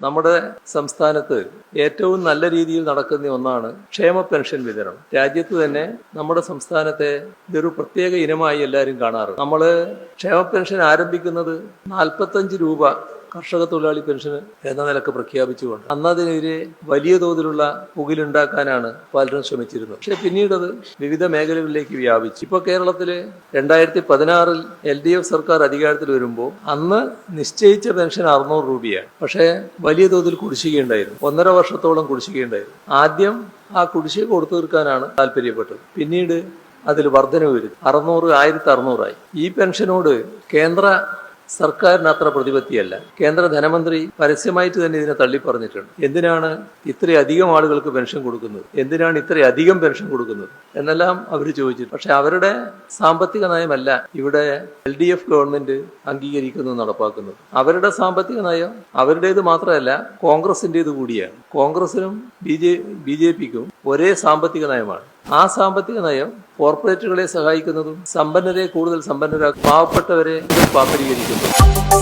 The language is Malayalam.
നമ്മുടെ സംസ്ഥാനത്ത് ഏറ്റവും നല്ല രീതിയിൽ നടക്കുന്ന ഒന്നാണ് ക്ഷേമ പെൻഷൻ വിതരണം. രാജ്യത്ത് തന്നെ നമ്മുടെ സംസ്ഥാനത്തെ ഇതൊരു പ്രത്യേക ഇനമായി എല്ലാവരും കാണാറ് നമ്മൾ ക്ഷേമ പെൻഷൻ ആരംഭിക്കുന്നത് നാൽപ്പത്തഞ്ച് രൂപ കർഷക തൊഴിലാളി പെൻഷൻ എന്ന നിലയ്ക്ക് പ്രഖ്യാപിച്ചുകൊണ്ട് അന്നതിനെതിരെ വലിയ തോതിലുള്ള പുകിലുണ്ടാക്കാനാണ് പലരും ശ്രമിച്ചിരുന്നത്. പക്ഷെ പിന്നീട് അത് വിവിധ മേഖലകളിലേക്ക് വ്യാപിച്ചു. ഇപ്പോൾ കേരളത്തിൽ രണ്ടായിരത്തി പതിനാറിൽ എൽ ഡി എഫ് സർക്കാർ അധികാരത്തിൽ വരുമ്പോൾ അന്ന് നിശ്ചയിച്ച പെൻഷൻ അറുന്നൂറ് രൂപയാണ്. പക്ഷേ വലിയ തോതിൽ കുടിശ്ശികയുണ്ടായിരുന്നു. ഒന്നര വർഷത്തോളം കുടിശ്ശികയുണ്ടായിരുന്നു. ആദ്യം ആ കുടിശ്ശിക കൊടുത്തു തീർക്കാനാണ് താല്പര്യപ്പെട്ടത്. പിന്നീട് അതിൽ വർധന വരും അറുന്നൂറ് ആയിരത്തി അറുന്നൂറായി. ഈ പെൻഷനോട് കേന്ദ്ര സർക്കാരിന് അത്ര പ്രതിപത്തിയല്ല. കേന്ദ്ര ധനമന്ത്രി പരസ്യമായിട്ട് തന്നെ ഇതിനെ തള്ളി പറഞ്ഞിട്ടുണ്ട് എന്തിനാണ് ഇത്രയധികം ആളുകൾക്ക് പെൻഷൻ കൊടുക്കുന്നത്? എന്തിനാണ് ഇത്രയധികം പെൻഷൻ കൊടുക്കുന്നത്? എന്നെല്ലാം അവർ ചോദിച്ചു പക്ഷെ അവരുടെ സാമ്പത്തിക നയമല്ല ഇവിടെ എൽ ഡി എഫ് ഗവൺമെന്റ് അംഗീകരിക്കുന്നത് നടപ്പാക്കുന്നത്. അവരുടെ സാമ്പത്തിക നയം അവരുടേത് മാത്രമല്ല കോൺഗ്രസിന്റേത് കൂടിയാണ്. കോൺഗ്രസിനും ബി ജെ ബി ജെ പിക്കും ഒരേ സാമ്പത്തിക നയമാണ്. ആ സാമ്പത്തിക നയം കോർപ്പറേറ്റുകളെ സഹായിക്കുന്നതും സമ്പന്നരെ കൂടുതൽ സമ്പന്നരാക്കും. പാവപ്പെട്ടവരെ പാപ്പരീകരിക്കുന്നു.